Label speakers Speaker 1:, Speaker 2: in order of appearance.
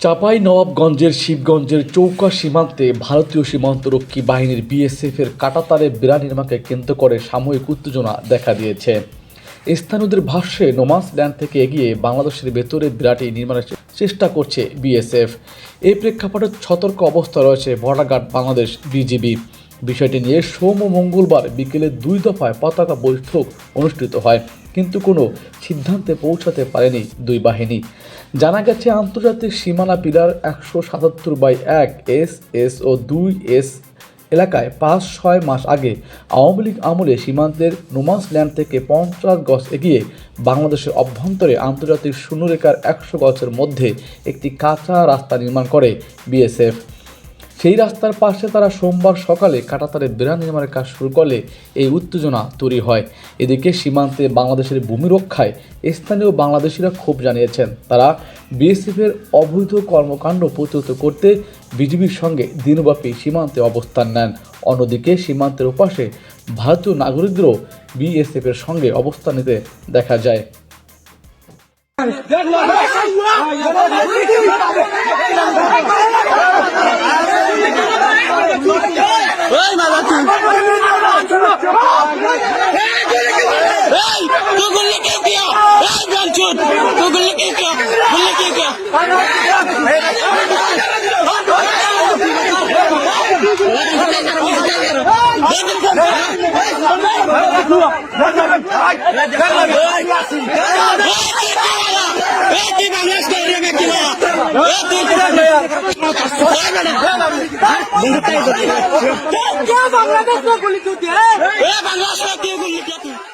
Speaker 1: চাপাই নবাবগঞ্জের শিবগঞ্জের চৌকা সীমান্তে ভারতীয় সীমান্তরক্ষী বাহিনীর বিএসএফের কাটাতারে বিরাট নির্মাণকে কেন্দ্র করে সাময়িক উত্তেজনা দেখা দিয়েছে। স্থানীয়দের ভাষ্যে নোমাস ল্যান্ড থেকে এগিয়ে বাংলাদেশের ভেতরে বিরাটি নির্মাণের চেষ্টা করছে বিএসএফ এই প্রেক্ষাপটে সতর্ক অবস্থা রয়েছে বর্ডার গার্ড বাংলাদেশ বিজিবি বিষয়টি নিয়ে সোম ও মঙ্গলবার বিকেলে দুই দফায় পতাকা বৈঠক অনুষ্ঠিত হয়, কিন্তু কোনো সিদ্ধান্তে পৌঁছাতে পারেনি দুই বাহিনী। জানা গেছে, আন্তর্জাতিক সীমানা পিলার একশো সাতাত্তর বাই এক এস এস ও দুই এস এলাকায় পাঁচ ছয় মাস আগে আওয়ামী লীগ আমলে সীমান্তের নোমাস ল্যান্ড থেকে পঞ্চাশ গজ এগিয়ে বাংলাদেশের অভ্যন্তরে আন্তর্জাতিক শূন্যরেখার একশো গজের মধ্যে একটি কাঁচা রাস্তা নির্মাণ করে বিএসএফ। সেই রাস্তার পাশে তারা সোমবার সকালে কাটাতারে বেড়া নির্মাণের কাজ শুরু করলে এই উত্তেজনা তৈরি হয়। এদিকে সীমান্তে বাংলাদেশের ভূমি রক্ষায় স্থানীয় বাংলাদেশিরা ক্ষোভ জানিয়েছেন। তারা বিএসএফের অবৈধ কর্মকাণ্ড প্রতিহত করতে বিজিবির সঙ্গে দিনব্যাপী সীমান্তে অবস্থান নেন। অন্যদিকে সীমান্তের ওপাশে ভারতীয় নাগরিকদেরও বিএসএফের সঙ্গে অবস্থান নিতে দেখা যায়
Speaker 2: ওই বাবা তুই এই तू गुल्ली के किया ए गलचूत तू गुल्ली के किया गुल्ली के किया ए की बांग्लादेश के एरिया में किया ए तू
Speaker 3: क्या बांग्लादेश
Speaker 2: বাংলাদেশ গুলি তুই বাংলাদেশ গুলি তুই